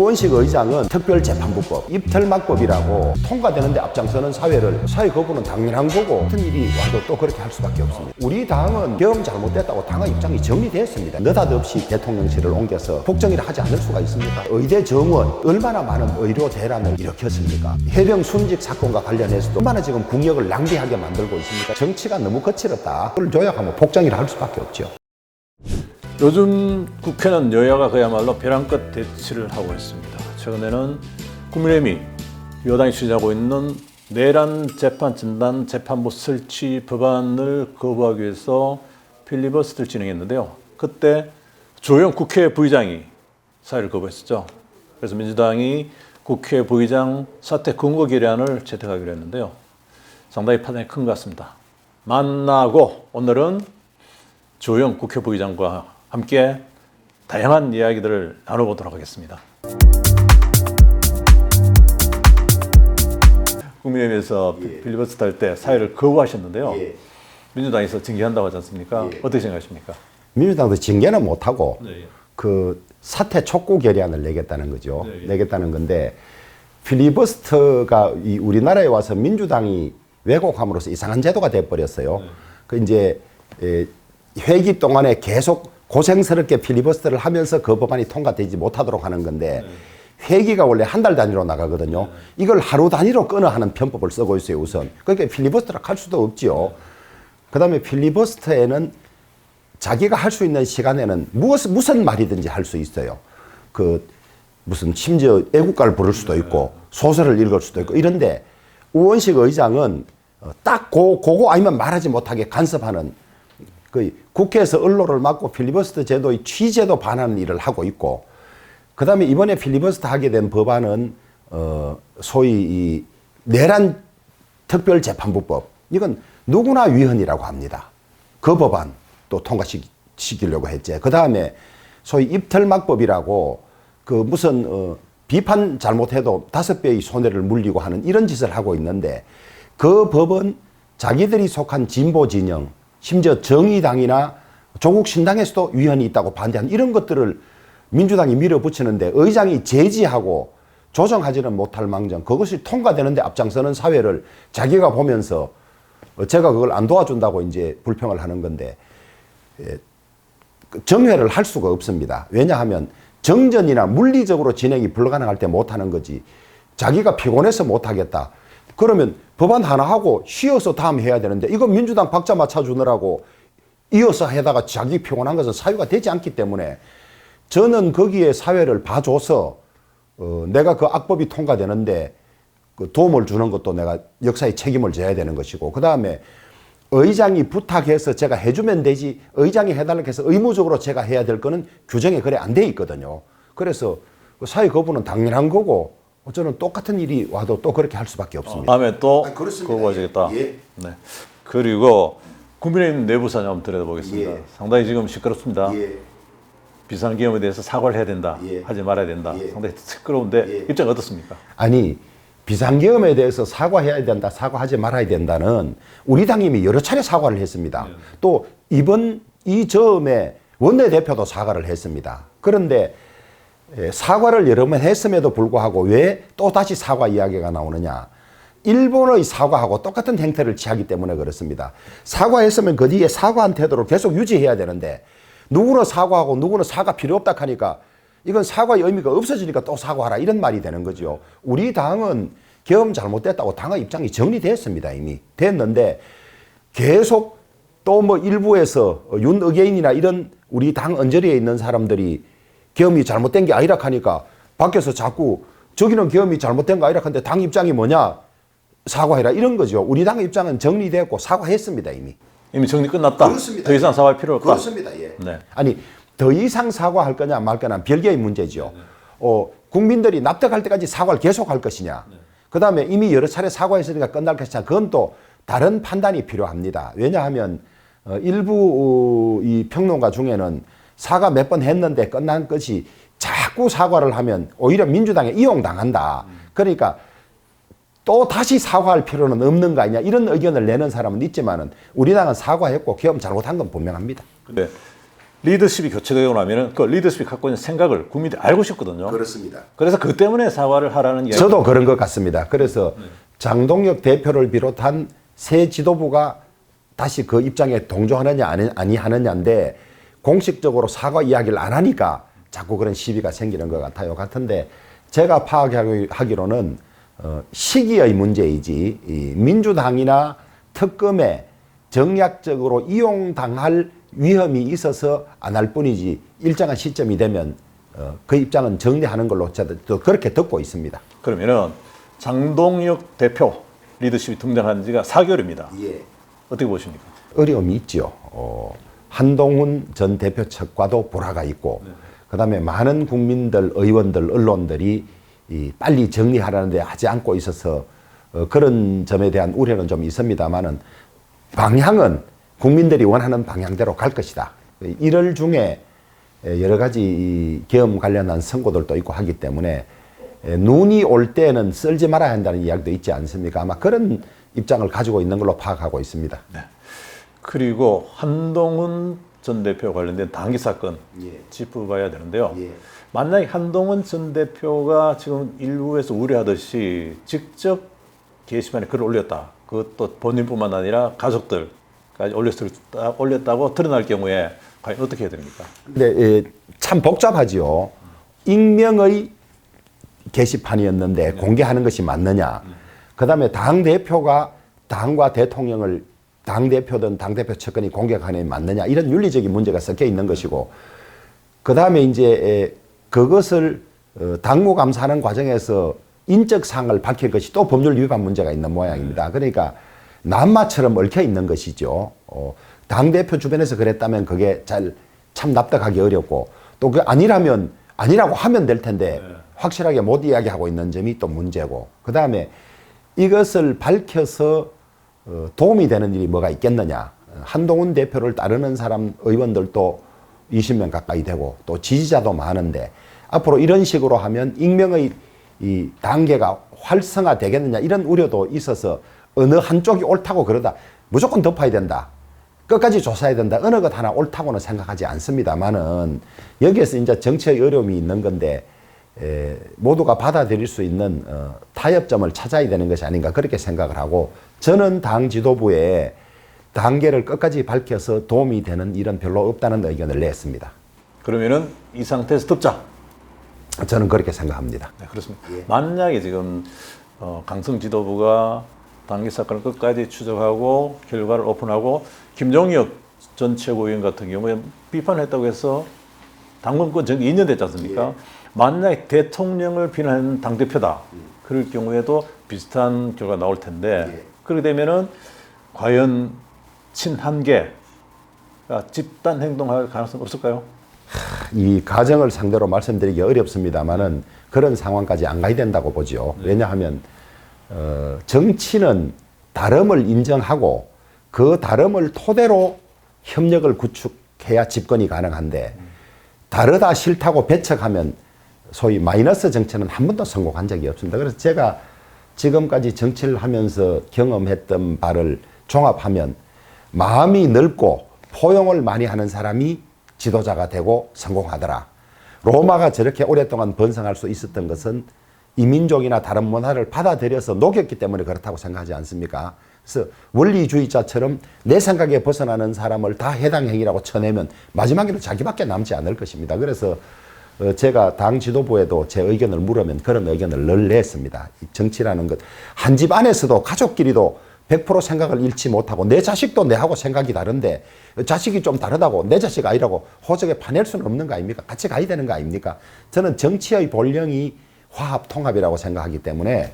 우원식 의장은 특별재판부법, 입틀막법이라고 통과되는데 앞장서는 사회를 사회 거부는 당연한 거고 같은 일이 와도 또 그렇게 할 수밖에 없습니다. 우리 당은 경험 잘못됐다고 당의 입장이 정리됐습니다. 느닷없이 대통령실을 옮겨서 복정이라 하지 않을 수가 있습니까? 의대 정원 얼마나 많은 의료 대란을 일으켰습니까? 해병 순직 사건과 관련해서도 얼마나 지금 국력을 낭비하게 만들고 있습니까? 정치가 너무 거칠었다. 그걸 조약하면 복정이라 할 수밖에 없죠. 요즘 국회는 여야가 그야말로 벼랑 끝 대치를 하고 있습니다. 최근에는 국민의힘이 여당이 추진하고 있는 내란 재판 진단 재판부 설치 법안을 거부하기 위해서 필리버스트를 진행했는데요. 그때 조영 국회 부의장이 사회를 거부했었죠. 그래서 민주당이 국회 부의장 사퇴 근거 결의안을 채택하기로 했는데요. 상당히 파장이 큰 것 같습니다. 만나고 오늘은 조영 국회 부의장과 함께 다양한 이야기들을 나눠보도록 하겠습니다. 국민의힘에서 필리버스터 할 때 사회를 거부하셨는데요. 예. 민주당에서 징계한다고 하지 않습니까? 어떻게 생각하십니까? 민주당도 징계는 못하고 네. 그 사퇴 촉구 결의안을 내겠다는 거죠. 네. 내겠다는 건데 필리버스터가 이 우리나라에 와서 민주당이 왜곡함으로써 이상한 제도가 돼 버렸어요. 그 이제 에, 회기 동안에 계속 고생스럽게 필리버스터를 하면서 그 법안이 통과되지 못하도록 하는 건데 회기가 원래 한 달 단위로 나가거든요. 이걸 하루 단위로 끊어 하는 편법을 쓰고 있어요, 우선. 그러니까 필리버스터를 할 수도 없지요. 그 다음에 필리버스터에는 자기가 할 수 있는 시간에는 무엇, 무슨 말이든지 할 수 있어요. 그, 무슨, 심지어 애국가를 부를 수도 있고, 소설을 읽을 수도 있고, 이런데, 우원식 의장은 어, 딱 고, 그거 아니면 말하지 못하게 간섭하는, 그, 국회에서 언론을 막고 필리버스터 제도의 취재도 반하는 일을 하고 있고, 그 다음에 이번에 필리버스터 하게 된 법안은, 어, 소위 이, 내란 특별재판부법, 이건 누구나 위헌이라고 합니다. 그 법안 또 통과시키려고 했지. 그 다음에 소위 입틀막법이라고 그 무슨 어, 비판 잘못해도 다섯 배의 손해를 물리고 하는 이런 짓을 하고 있는데 그 법은 자기들이 속한 진보 진영, 심지어 정의당이나 조국 신당에서도 위헌이 있다고 반대하는 이런 것들을 민주당이 밀어붙이는데 의장이 제지하고 조정하지는 못할 망정 그것이 통과되는데 앞장서는 사회를 자기가 보면서 어, 제가 그걸 안 도와준다고 이제 불평을 하는 건데 예, 그 정회를 할 수가 없습니다. 왜냐하면 정전이나 물리적으로 진행이 불가능할 때 못하는 거지. 자기가 피곤해서 못하겠다. 그러면 법안 하나 하고 쉬어서 다음 해야 되는데 이거 민주당 박자 맞춰주느라고 이어서 해다가 자기 피곤한 것은 사유가 되지 않기 때문에 저는 거기에 사회를 봐줘서 어, 내가 그 악법이 통과되는데 그 도움을 주는 것도 내가 역사의 책임을 져야 되는 것이고 그 다음에 의장이 부탁해서 제가 해주면 되지 의장이 해달라고 해서 의무적으로 제가 해야 될 거는 규정에 그래 안 돼 있거든요. 그래서 그 사회 거부는 당연한 거고 저는 똑같은 일이 와도 또 그렇게 할 수밖에 없습니다. 다음에 또 아, 그렇습니다. 거부하시겠다. 예. 네. 그리고 국민의힘 내부 사정 한번 들여다보겠습니다. 예. 상당히 지금 시끄럽습니다. 예. 비상기업에 대해서 사과를 해야 된다. 예. 하지 말아야 된다. 예. 상당히 시끄러운데 예. 입장 어떻습니까? 아니 비상계엄에 대해서 사과해야 된다, 사과하지 말아야 된다는 우리 당임이 여러 차례 사과를 했습니다. 또 이번 이 점에 원내대표도 사과를 했습니다. 그런데 예, 사과를 여러 번 했음에도 불구하고 왜 또 다시 사과 이야기가 나오느냐? 일본의 사과하고 똑같은 행태를 취하기 때문에 그렇습니다. 사과했으면 그 뒤에 사과한 태도를 계속 유지해야 되는데 누구는 사과하고 누구는 사과 필요 없다 하니까 이건 사과의 의미가 없어지니까 또 사과하라 이런 말이 되는 거죠. 우리 당은 계엄 잘못됐다고 당의 입장이 정리됐습니다 이미 됐는데 계속 또 뭐 일부에서 윤의견이나 이런 우리 당 언저리에 있는 사람들이 계엄이 잘못된 게 아니라 하니까 밖에서 자꾸 저기는 계엄이 잘못된 거 아니라 하는데 당 입장이 뭐냐 사과해라 이런 거죠. 우리 당 입장은 정리됐고 사과했습니다 이미. 이미 정리 끝났다. 그렇습니다. 더 이상 사과할 필요 없다. 예. 네. 아니 더 이상 사과할 거냐 말 거냐 별개의 문제죠. 어, 국민들이 납득할 때까지 사과를 계속할 것이냐. 그 다음에 이미 여러 차례 사과했으니까 끝날 것이냐. 그건 또 다른 판단이 필요합니다. 왜냐하면 어, 일부 어, 이 평론가 중에는 사과 몇 번 했는데 끝난 것이 자꾸 사과를 하면 오히려 민주당에 이용당한다. 그러니까 또 다시 사과할 필요는 없는 거 아니냐 이런 의견을 내는 사람은 있지만은 우리 당은 사과했고 기업 잘못한 건 분명합니다. 근데 리더십이 교체되고 나면은 그 리더십이 갖고 있는 생각을 국민들이 알고 싶거든요. 그렇습니다. 그래서 그 때문에 사과를 하라는 이야기. 저도 그런 것 같습니다. 그래서 장동혁 대표를 비롯한 새 지도부가 다시 그 입장에 동조하느냐 아니, 아니 하느냐인데 공식적으로 사과 이야기를 안 하니까 자꾸 그런 시비가 생기는 것 같아요. 같은데 제가 파악하기로는 어, 시기의 문제이지 이 민주당이나 특검에 정략적으로 이용당할 위험이 있어서 안 할 뿐이지 일정한 시점이 되면 어, 그 입장은 정리하는 걸로 저도 그렇게 듣고 있습니다. 그러면은 장동혁 대표 리더십이 등장한 지가 4개월입니다. 예. 어떻게 보십니까? 어려움이 있죠. 어, 한동훈 전 대표 측과도 불화가 있고, 그 다음에 많은 국민들, 의원들, 언론들이 이 빨리 정리하라는데 하지 않고 있어서 어, 그런 점에 대한 우려는 좀 있습니다만은 방향은 국민들이 원하는 방향대로 갈 것이다. 1월 중에 여러 가지 이 계엄 관련한 선고들도 있고 하기 때문에 에, 눈이 올 때는 썰지 말아야 한다는 이야기도 있지 않습니까? 아마 그런 입장을 가지고 있는 걸로 파악하고 있습니다. 그리고 한동훈 전 대표 관련된 당기 사건 예. 짚어봐야 되는데요. 예. 만약에 한동훈 전 대표가 지금 일부에서 우려하듯이 직접 게시판에 글을 올렸다. 그것도 본인뿐만 아니라 가족들까지 올렸을, 올렸다고 드러날 경우에 과연 어떻게 해야 됩니까? 근데 예, 참 복잡하지요. 익명의 게시판이었는데 공개하는 것이 맞느냐. 그 다음에 당 대표가 당과 대통령을 당 대표든 당 대표 측근이 공격하는 게 맞느냐 이런 윤리적인 문제가 섞여 있는 것이고 그 다음에 이제 에, 그것을 어, 당무 감사하는 과정에서 인적 사항을 밝힐 것이 또 법률 위반 문제가 있는 모양입니다. 그러니까 남마처럼 얽혀 있는 것이죠. 어, 당 대표 주변에서 그랬다면 그게 잘 참 납득하기 어렵고 또 그 아니라면 아니라고 하면 될 텐데 확실하게 못 이야기하고 있는 점이 또 문제고 그 다음에 이것을 밝혀서 어, 도움이 되는 일이 뭐가 있겠느냐. 한동훈 대표를 따르는 사람 의원들도 20명 가까이 되고 또 지지자도 많은데 앞으로 이런 식으로 하면 익명의 이 단계가 활성화 되겠느냐 이런 우려도 있어서 어느 한쪽이 옳다고 그러다 무조건 덮어야 된다. 끝까지 조사해야 된다. 어느 것 하나 옳다고는 생각하지 않습니다만은 여기에서 이제 정치의 어려움이 있는 건데 에, 모두가 받아들일 수 있는 어, 타협점을 찾아야 되는 것이 아닌가 그렇게 생각을 하고 저는 당 지도부에 단계를 끝까지 밝혀서 도움이 되는 일은 별로 없다는 의견을 냈습니다. 그러면은 이 상태에서 덮자. 저는 그렇게 생각합니다. 네, 그렇습니다. 만약에 지금 어, 강성 지도부가 단기 사건을 끝까지 추적하고 결과를 오픈하고 김종혁 전 최고위원 같은 경우에 비판했다고 해서 당권권 전 2년 됐지 않습니까? 만약에 대통령을 비난하는 당대표다. 그럴 경우에도 비슷한 결과 나올 텐데 그렇게 되면은 과연 친한계가 집단 행동할 가능성 없을까요? 이 가정을 상대로 말씀드리기 어렵습니다만은 그런 상황까지 안 가야 된다고 보죠. 왜냐하면 어, 정치는 다름을 인정하고 그 다름을 토대로 협력을 구축해야 집권이 가능한데 다르다 싫다고 배척하면 소위 마이너스 정치는 한 번도 성공한 적이 없습니다. 그래서 제가 지금까지 정치를 하면서 경험했던 바를 종합하면 마음이 넓고 포용을 많이 하는 사람이 지도자가 되고 성공하더라. 로마가 저렇게 오랫동안 번성할 수 있었던 것은 이민족이나 다른 문화를 받아들여서 녹였기 때문에 그렇다고 생각하지 않습니까? 그래서 원리주의자처럼 내 생각에 벗어나는 사람을 다 해당 행위라고 쳐내면 마지막에는 자기밖에 남지 않을 것입니다. 그래서 어, 제가 당 지도부에도 제 의견을 물으면 그런 의견을 늘 냈습니다. 이 정치라는 것. 한 집 안에서도 가족끼리도 100% 생각을 잃지 못하고 내 자식도 내하고 생각이 다른데 자식이 좀 다르다고 내 자식 아니라고 호적에 파낼 수는 없는 거 아닙니까? 같이 가야 되는 거 아닙니까? 저는 정치의 본령이 화합 통합이라고 생각하기 때문에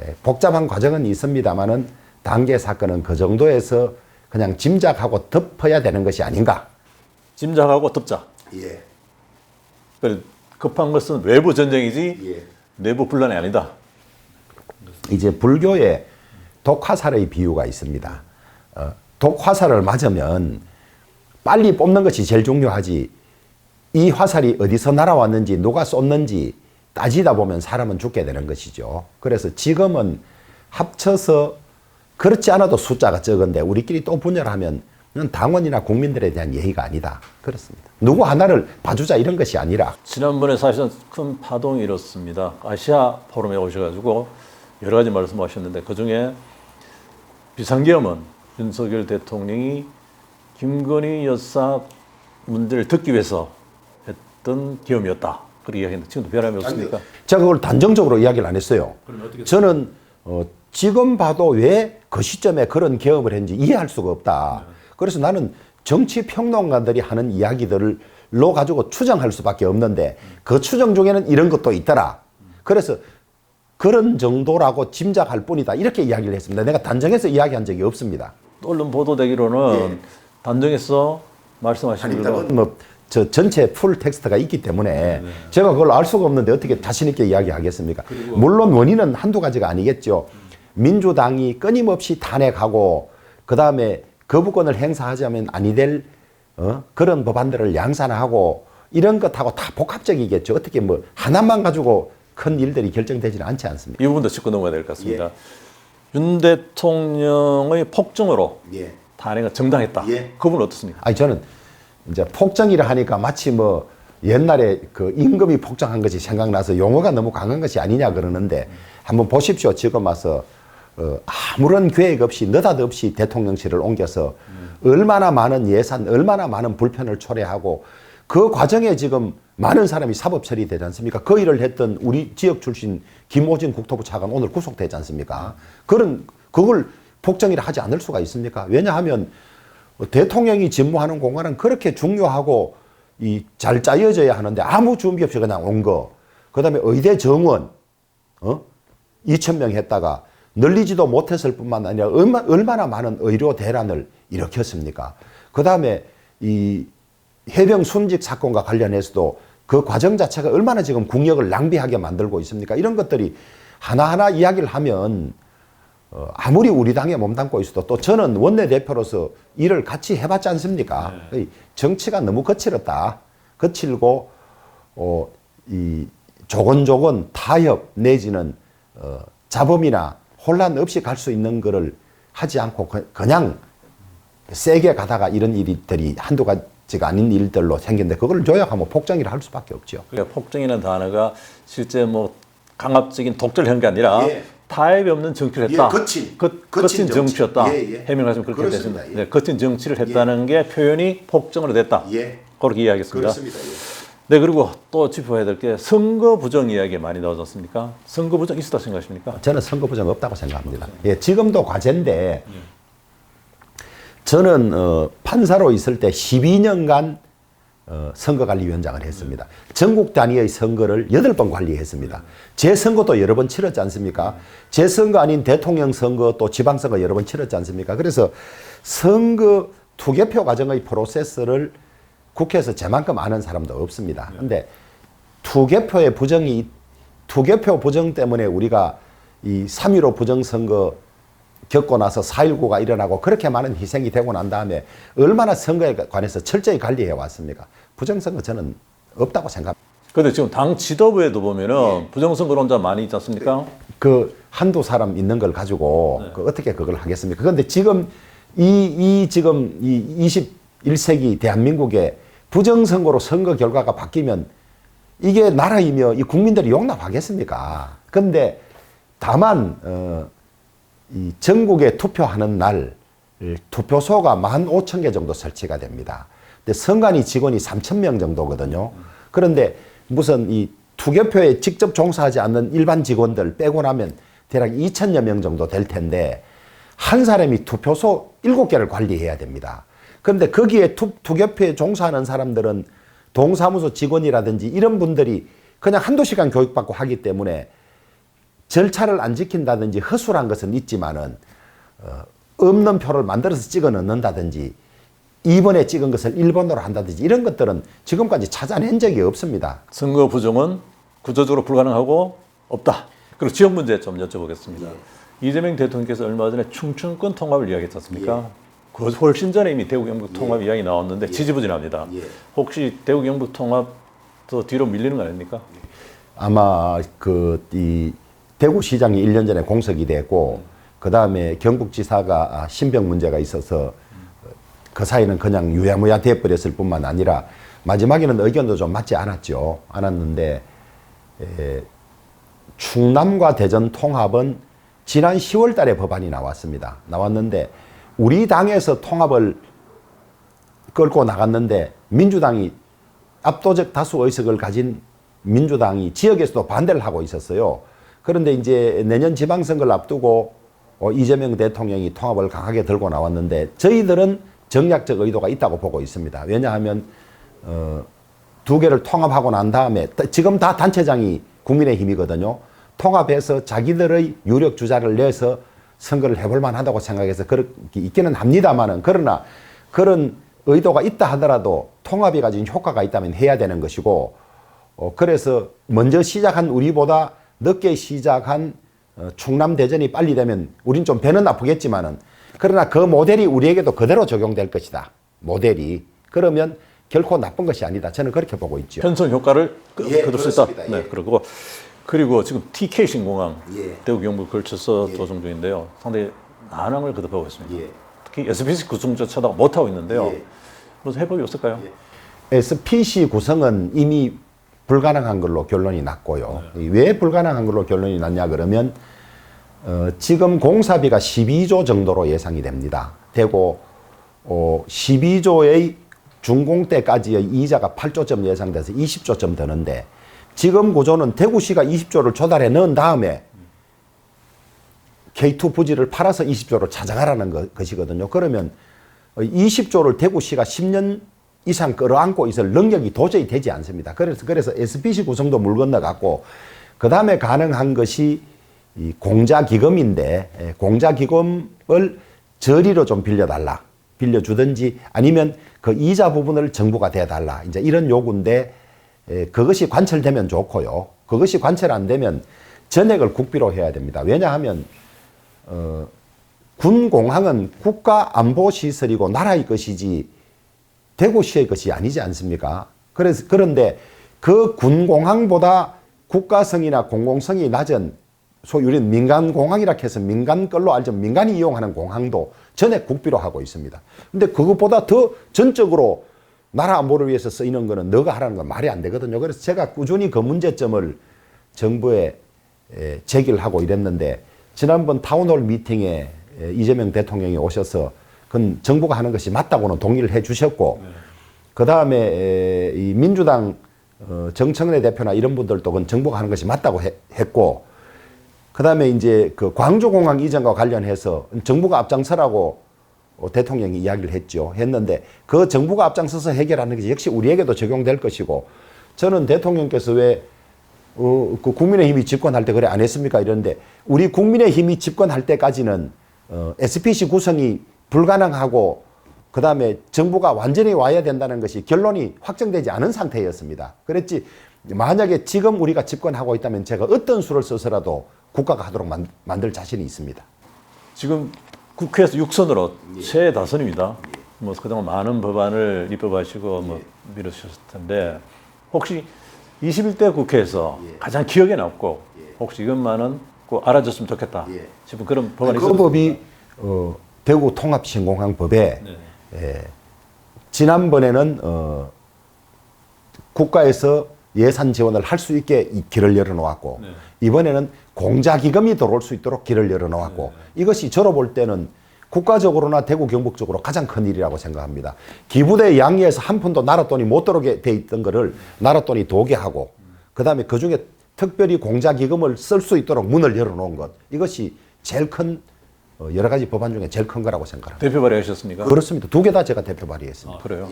에, 복잡한 과정은 있습니다만은 단계 사건은 그 정도에서 그냥 짐작하고 덮어야 되는 것이 아닌가. 짐작하고 덮자. 예. 그 급한 것은 외부 전쟁이지 예. 내부 분란이 아니다. 이제 불교에 독화살의 비유가 있습니다. 어, 독화살을 맞으면 빨리 뽑는 것이 제일 중요하지. 이 화살이 어디서 날아왔는지 누가 쏜는지 따지다 보면 사람은 죽게 되는 것이죠. 그래서 지금은 합쳐서 그렇지 않아도 숫자가 적은데 우리끼리 또 분열하면 는 당원이나 국민들에 대한 예의가 아니다. 그렇습니다. 누구 하나를 봐주자 이런 것이 아니라 지난번에 사실은 큰 파동이 일었습니다. 아시아 포럼에 오셔가지고 여러 가지 말씀하셨는데 그 중에 비상계엄은 윤석열 대통령이 김건희 여사 문제를 듣기 위해서 했던 계엄이었다. 그렇게 이야기했는데 지금도 변함이 없습니까? 제가 그걸 단정적으로 이야기를 안 했어요. 저는 어, 지금 봐도 왜 그 시점에 그런 개업을 했는지 이해할 수가 없다. 그래서 나는 정치 평론가들이 하는 이야기들로 가지고 추정할 수밖에 없는데 그 추정 중에는 이런 것도 있더라. 그래서 그런 정도라고 짐작할 뿐이다. 이렇게 이야기를 했습니다. 내가 단정해서 이야기한 적이 없습니다. 언론 보도되기로는 단정해서 말씀하신 걸로 뭐저 전체 풀 텍스트가 있기 때문에 제가 그걸 알 수가 없는데 어떻게 자신 있게 이야기하겠습니까? 물론 원인은 한두 가지가 아니겠죠. 민주당이 끊임없이 탄핵하고 그 다음에 거부권을 행사하자면 아니 될 어? 그런 법안들을 양산하고 이런 것하고 다 복합적이겠죠. 어떻게 뭐 하나만 가지고 큰 일들이 결정되지는 않지 않습니까? 이 부분도 짚고 넘어가야 될 것 같습니다. 윤 대통령의 폭정으로 예. 탄핵은 정당했다. 예. 그분 어떻습니까? 아니 저는 이제 폭정이라 하니까 마치 뭐 옛날에 그 임금이 폭정한 것이 생각나서 용어가 너무 강한 것이 아니냐 그러는데 한번 보십시오. 지금 와서 어, 아무런 계획 없이 느닷없이 대통령실을 옮겨서 얼마나 많은 예산, 얼마나 많은 불편을 초래하고 그 과정에 지금 많은 사람이 사법 처리되지 않습니까? 그 일을 했던 우리 지역 출신 김호진 국토부 차관 오늘 구속되지 않습니까? 그런 그걸 폭정이라 하지 않을 수가 있습니까? 왜냐하면 대통령이 직무하는 공간은 그렇게 중요하고 이 잘 짜여져야 하는데 아무 준비 없이 그냥 온 거. 그다음에 의대 정원 어? 2천 명 했다가 늘리지도 못했을 뿐만 아니라 얼마, 얼마나 많은 의료 대란을 일으켰습니까? 그 다음에 이 해병 순직 사건과 관련해서도 그 과정 자체가 얼마나 지금 국력을 낭비하게 만들고 있습니까? 이런 것들이 하나하나 이야기를 하면 어, 아무리 우리 당에 몸담고 있어도 또 저는 원내대표로서 일을 같이 해봤지 않습니까? 이 정치가 너무 거칠었다. 거칠고, 어, 이 조곤조곤 타협 내지는 어, 자범이나 혼란 없이 갈 수 있는 거를 하지 않고 그- 그냥 세게 가다가 이런 일들이 한두 가지가 아닌 일들로 생겼는데 그걸 조약하면 폭정이라 할 수밖에 없죠. 그러니까 폭정이라는 단어가 실제 뭐 강압적인 독재를 한게 아니라 예. 타협이 없는 정치를 했다. 예, 거친, 거, 거친 거친 정치. 정치였다. 예, 예. 해명하시면 그렇게 그렇습니다. 되습니다. 예. 네, 거친 정치를 했다는 게 표현이 폭정으로 됐다. 예. 그렇게 이야기했습니다. 예. 네, 그리고 또 짚어야 될 게 선거 부정 이야기 많이 나오지 않습니까? 선거 부정 있었다 생각하십니까? 저는 선거 부정 없다고 생각합니다. 예, 지금도 과제인데 저는 어, 판사로 있을 때 12년간 어, 선거관리위원장을 했습니다. 전국 단위의 선거를 8번 관리했습니다. 제 선거도 여러 번 치렀지 않습니까? 제 선거 아닌 대통령 선거 또 지방선거 여러 번 치렀지 않습니까? 그래서 선거 투개표 과정의 프로세스를 국회에서 제만큼 아는 사람도 없습니다. 근데 투개표의 부정이 투개표 부정 때문에 우리가 이 3.15 부정선거 겪고 나서 4.19가 일어나고 그렇게 많은 희생이 되고 난 다음에 얼마나 선거에 관해서 철저히 관리해 왔습니까? 부정선거 저는 없다고 생각합니다. 근데 지금 당 지도부에도 보면은 예. 부정선거론자 많이 있지 않습니까? 그 한두 사람 있는 걸 가지고 그 어떻게 그걸 하겠습니까? 그런데 지금 이, 이 지금 이 21세기 대한민국에 부정선거로 선거 결과가 바뀌면 이게 나라이며 이 국민들이 용납하겠습니까? 근데 다만 어, 이 전국에 투표하는 날 투표소가 15,000개 정도 설치가 됩니다. 근데 선관위 직원이 3,000명 정도거든요. 그런데 무슨 이 투개표에 직접 종사하지 않는 일반 직원들 빼고 나면 대략 2천여 명 정도 될 텐데 한 사람이 투표소 7개를 관리해야 됩니다. 그런데 거기에 투, 투개표에 종사하는 사람들은 동사무소 직원이라든지 이런 분들이 그냥 한두 시간 교육받고 하기 때문에 절차를 안 지킨다든지 허술한 것은 있지만은 어, 없는 표를 만들어서 찍어 넣는다든지 2번에 찍은 것을 1번으로 한다든지 이런 것들은 지금까지 찾아낸 적이 없습니다. 선거 부정은 구조적으로 불가능하고 없다. 그리고 지역 문제 좀 여쭤보겠습니다. 이재명 대통령께서 얼마 전에 충청권 통합을 이야기했지 않습니까? 그 훨씬 전에 이미 대구 경북 통합 이야기 나왔는데 지지부진합니다. 예. 혹시 대구 경북 통합 더 뒤로 밀리는 거 아닙니까? 아마 그 이 대구시장이 1년 전에 공석이 됐고 그 다음에 경북지사가 아, 신병 문제가 있어서 그 사이는 그냥 유야무야 돼버렸을 뿐만 아니라 마지막에는 의견도 좀 맞지 않았죠. 않았는데 에, 충남과 대전 통합은 지난 10월 달에 법안이 나왔습니다. 나왔는데 우리 당에서 통합을 끌고 나갔는데 민주당이 압도적 다수 의석을 가진 민주당이 지역에서도 반대를 하고 있었어요. 그런데 이제 내년 지방선거를 앞두고 어, 이재명 대통령이 통합을 강하게 들고 나왔는데 저희들은 정략적 의도가 있다고 보고 있습니다. 왜냐하면 어, 두 개를 통합하고 난 다음에 다- 지금 다 단체장이 국민의힘이거든요. 통합해서 자기들의 유력 주자를 내서 선거를 해볼 만하다고 생각해서 그렇게 있기는 합니다만은 그러나 그런 의도가 있다 하더라도 통합이 가진 효과가 있다면 해야 되는 것이고 어, 그래서 먼저 시작한 우리보다 늦게 시작한 어, 충남 대전이 빨리 되면 우린 좀 배는 아프겠지만은 그러나 그 모델이 우리에게도 그대로 적용될 것이다. 모델이 그러면 결코 나쁜 것이 아니다. 저는 그렇게 보고 있죠. 편성 효과를 그, 예, 거둘 수 있다. 그렇습니다. 네, 예. 그리고 그리고 지금 TK 신공항 예. 대구 경북 걸쳐서 조성 중인데요. 상당히 난항을 거듭하고 있습니다. 예. 특히 SPC 구성조차도 못 하고 있는데요. 예. 그래서 해법이 없을까요? SPC 구성은 이미 불가능한 걸로 결론이 났고요. 왜 불가능한 걸로 결론이 났냐 그러면 어, 지금 공사비가 12조 정도로 예상이 됩니다. 되고 어, 12조의 준공 때까지의 이자가 8조점 예상돼서 20조점 드는데 지금 구조는 대구시가 20조를 조달해 넣은 다음에 K2 부지를 팔아서 20조를 찾아가라는 것, 것이거든요. 그러면 20조를 대구시가 10년 이상 끌어안고 있을 능력이 도저히 되지 않습니다. 그래서 그래서 SPC 구성도 물 건너갔고 그 다음에 가능한 것이 이 공자기금인데 예, 공자기금을 저리로 좀 빌려달라 빌려주든지 아니면 그 이자 부분을 정부가 대달라 이제 이런 요구인데 에, 그것이 관철되면 좋고요. 그것이 관철 안 되면 전액을 국비로 해야 됩니다. 왜냐하면 어, 군 공항은 국가 안보 시설이고 나라의 것이지 대구시의 것이 아니지 않습니까? 그래서 그런데 그 군 공항보다 국가성이나 공공성이 낮은 우리는 민간 공항이라 해서 민간 걸로 알죠. 민간이 이용하는 공항도 전액 국비로 하고 있습니다. 근데 그것보다 더 전적으로 나라 안보를 위해서 쓰이는 거는 너가 하라는 건 말이 안 되거든요. 그래서 제가 꾸준히 그 문제점을 정부에 에, 제기를 하고 이랬는데 지난번 타운홀 미팅에 에, 이재명 대통령이 오셔서 그건 정부가 하는 것이 맞다고는 동의를 해 주셨고 그 다음에 이 민주당 어, 정청래 대표나 이런 분들도 그건 정부가 하는 것이 맞다고 해- 했고 그 다음에 이제 그 광주공항 이전과 관련해서 정부가 앞장서라고 어, 대통령이 이야기를 했죠. 했는데 그 정부가 앞장서서 해결하는 것이 역시 우리에게도 적용될 것이고 저는 대통령께서 왜 어, 그 국민의힘이 집권할 때 그래 안 했습니까? 이런데 우리 국민의힘이 집권할 때까지는 어, SPC 구성이 불가능하고 그 다음에 정부가 완전히 와야 된다는 것이 결론이 확정되지 않은 상태였습니다. 그랬지 만약에 지금 우리가 집권하고 있다면 제가 어떤 수를 써서라도 국가가 하도록 만, 만들 자신이 있습니다. 지금 국회에서 육선으로 최다선입니다. 뭐 그동안 많은 법안을 입법하시고 뭐 미루셨을 텐데 혹시 21대 국회에서 가장 기억에 남고 혹시 이것만은 꼭 알아줬으면 좋겠다 싶은 그런 법안이 그 있었습니까? 법이 어, 대구 통합 신공항 법에 네. 예, 지난번에는 어, 국가에서 예산 지원을 할 수 있게 이 길을 열어놓았고 네. 이번에는 공자기금이 들어올 수 있도록 길을 열어놓았고 네. 이것이 저로 볼 때는 국가적으로나 대구 경북적으로 가장 큰 일이라고 생각합니다. 기부대 양의에서 한 푼도 나라 돈이 못 들어오게 돼 있던 거를 나라 돈이 도게 하고 그다음에 그중에 특별히 공자 기금을 쓸 수 있도록 문을 열어놓은 것 이것이 제일 큰 어, 여러 가지 법안 중에 제일 큰 거라고 생각합니다. 대표 발의하셨습니까? 그렇습니다. 두 개 다 제가 대표 발의했습니다. 아, 그래요?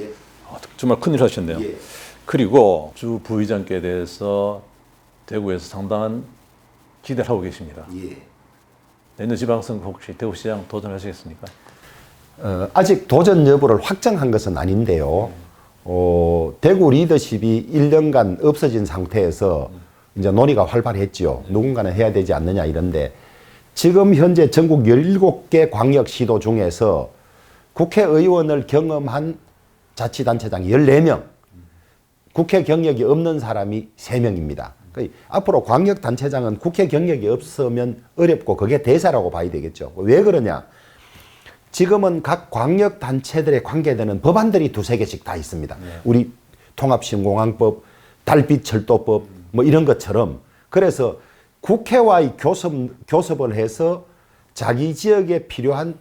아, 정말 큰일 하셨네요. 예. 그리고 주 부의장께 대해서 대구에서 상당한 기대를 하고 계십니다. 예. 내년 지방선거 혹시 대구시장 도전하시겠습니까? 어, 아직 도전 여부를 확정한 것은 아닌데요. 어, 대구 리더십이 1년간 없어진 상태에서 이제 논의가 활발했죠. 누군가는 해야 되지 않느냐 이런데 지금 현재 전국 17개 광역시도 중에서 국회의원을 경험한 자치단체장이 14명, 국회 경력이 없는 사람이 3명입니다. 그 앞으로 광역단체장은 국회 경력이 없으면 어렵고 그게 대사라고 봐야 되겠죠. 왜 그러냐? 지금은 각 광역 단체들에 관계되는 법안들이 두세 개씩 다 있습니다. 우리 통합신공항법, 달빛철도법 뭐 이런 것처럼 그래서 국회와의 교섭 교섭을 해서 자기 지역에 필요한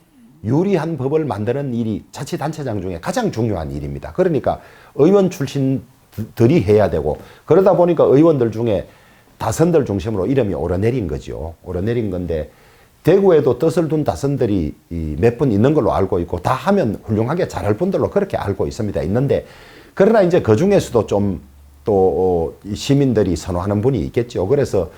유리한 법을 만드는 일이 자치단체장 중에 가장 중요한 일입니다. 그러니까 의원 출신 들이 해야 되고 그러다 보니까 의원들 중에 다선들 중심으로 이름이 오르내린 거죠. 오르내린 건데 대구에도 뜻을 둔 다선들이 몇 분 있는 걸로 알고 있고 다 하면 훌륭하게 잘할 분들로 그렇게 알고 있습니다. 있는데 그러나 이제 그 중에서도 좀 또 시민들이 선호하는 분이 있겠죠. 그래서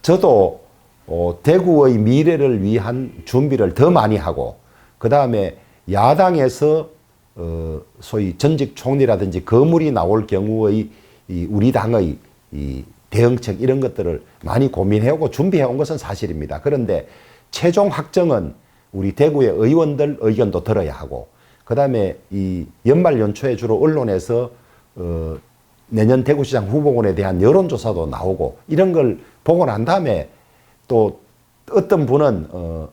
저도 어, 대구의 미래를 위한 준비를 더 많이 하고 그 다음에 야당에서 어, 소위 전직 총리라든지 거물이 나올 경우의 이 우리 당의 이 대응책 이런 것들을 많이 고민해오고 준비해온 것은 사실입니다. 그런데 최종 확정은 우리 대구의 의원들 의견도 들어야 하고 그 다음에 이 연말 연초에 주로 언론에서 어, 내년 대구시장 후보군에 대한 여론조사도 나오고 이런 걸 보고 난 다음에 또 어떤 분은 어,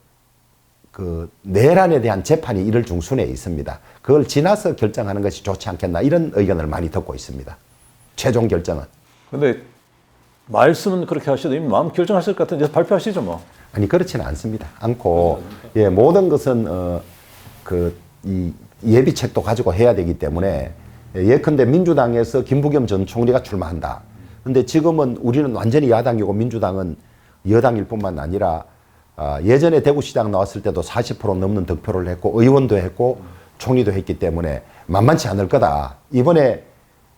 그 내란에 대한 재판이 이를 중순에 있습니다. 그걸 지나서 결정하는 것이 좋지 않겠나 이런 의견을 많이 듣고 있습니다. 최종 결정은 근데 말씀은 그렇게 하셔도 이미 마음 결정하실 것 같은데 발표하시죠 뭐. 아니 그렇지는 않습니다. 않고 예 모든 것은 어 그 이 예비책도 가지고 해야 되기 때문에 예컨대 민주당에서 김부겸 전 총리가 출마한다. 근데 지금은 우리는 완전히 야당이고 민주당은 여당일 뿐만 아니라 아, 예전에 대구시장 나왔을 때도 40% 넘는 득표를 했고 의원도 했고 총리도 했기 때문에 만만치 않을 거다. 이번에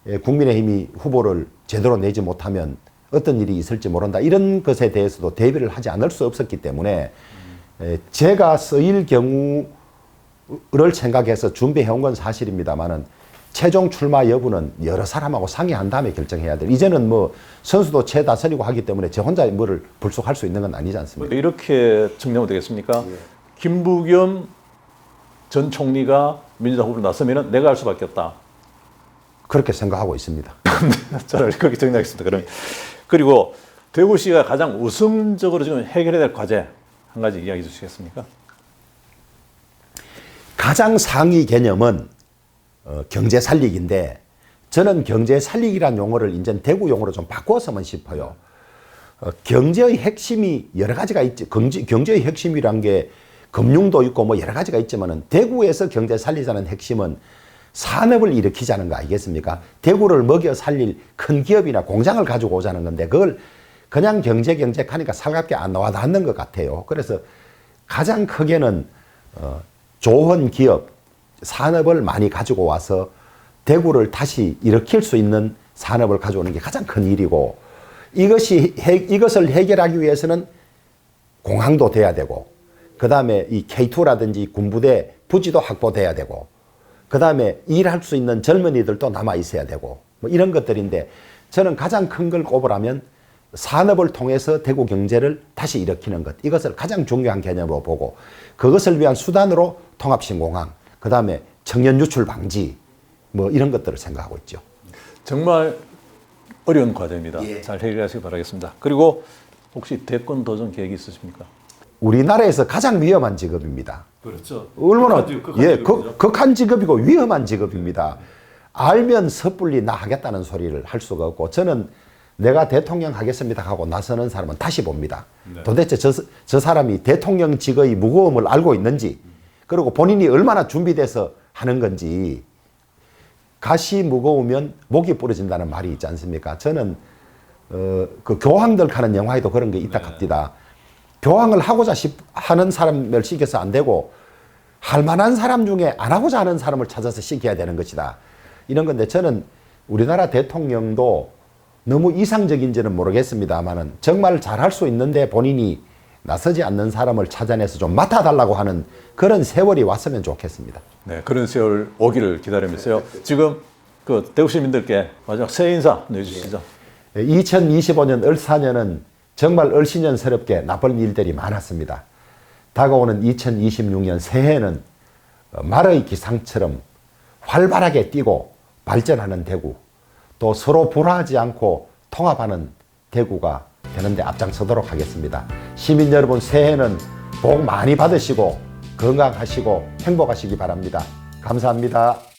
예, 국민의힘이 후보를 제대로 내지 못하면 어떤 일이 있을지 모른다. 이런 것에 대해서도 대비를 하지 않을 수 없었기 때문에 에, 제가 쓰일 경우를 생각해서 준비해온 건 사실입니다만은 최종 출마 여부는 여러 사람하고 상의한 다음에 결정해야 돼. 이제는 뭐 선수도 최다선이고 하기 때문에 저 혼자 뭐를 불속할 수 있는 건 아니지 않습니까? 그러니까 이렇게 정리하면 되겠습니까? 김부겸 전 총리가 민주당 후보로 나서면 내가 할 수밖에 없다. 그렇게 생각하고 있습니다. 차라리 그렇게 정리하겠습니다. 그럼 그리고 대구시가 가장 우선적으로 지금 해결해야 될 과제 한 가지 이야기해 주시겠습니까? 가장 상위 개념은 어, 경제 살리기인데 저는 경제 살리기란 용어를 이제 대구 용어로 좀 바꿨으면 싶어요. 어, 경제의 핵심이 여러 가지가 있지. 경제, 경제의 핵심이란 게 금융도 있고 뭐 여러 가지가 있지만은 대구에서 경제 살리자는 핵심은 산업을 일으키자는 거 아니겠습니까? 대구를 먹여 살릴 큰 기업이나 공장을 가지고 오자는 건데 그걸 그냥 경제 경제 하니까 살갑게 안 나와 닿는 것 같아요. 그래서 가장 크게는 어, 좋은 기업, 산업을 많이 가지고 와서 대구를 다시 일으킬 수 있는 산업을 가져오는 게 가장 큰 일이고 이것이 해, 이것을 해결하기 위해서는 공항도 돼야 되고 그 다음에 이 K2라든지 군부대 부지도 확보돼야 되고 그 다음에 일할 수 있는 젊은이들도 남아 있어야 되고 뭐 이런 것들인데 저는 가장 큰 걸 꼽으라면 산업을 통해서 대구 경제를 다시 일으키는 것. 이것을 가장 중요한 개념으로 보고 그것을 위한 수단으로 통합신공항 그 다음에 청년 유출 방지 뭐 이런 것들을 생각하고 있죠. 정말 어려운 과제입니다. 예. 잘 해결하시기 바라겠습니다. 그리고 혹시 대권 도전 계획이 있으십니까? 우리나라에서 가장 위험한 직업입니다. 그렇죠. 얼마나 예 극, 극한 직업이고 위험한 직업입니다. 알면 섣불리 나 하겠다는 소리를 할 수가 없고 저는 내가 대통령 하겠습니다 하고 나서는 사람은 다시 봅니다. 도대체 저, 저 사람이 대통령직의 무거움을 알고 있는지 그리고 본인이 얼마나 준비돼서 하는 건지 가시 무거우면 목이 부러진다는 말이 있지 않습니까? 저는 어, 그 교황들 하는 영화에도 그런 게 있다 갑니다. 교황을 하고자 싶, 하는 사람을 시켜서 안 되고 할 만한 사람 중에 안 하고자 하는 사람을 찾아서 시켜야 되는 것이다. 이런 건데 저는 우리나라 대통령도 너무 이상적인지는 모르겠습니다만은 정말 잘할 수 있는데 본인이 나서지 않는 사람을 찾아내서 좀 맡아달라고 하는 그런 세월이 왔으면 좋겠습니다. 네, 그런 세월 오기를 기다리면서요. 지금 그 대구 시민들께 마지막 새해 인사 내주시죠. 2025년 을사년은 정말 을신년스럽게 나쁜 일들이 많았습니다. 다가오는 2026년 새해는 어, 말의 기상처럼 활발하게 뛰고 발전하는 대구, 또 서로 불화하지 않고 통합하는 대구가 되는데 앞장서도록 하겠습니다. 시민 여러분 새해는 복 많이 받으시고 건강하시고 행복하시기 바랍니다. 감사합니다.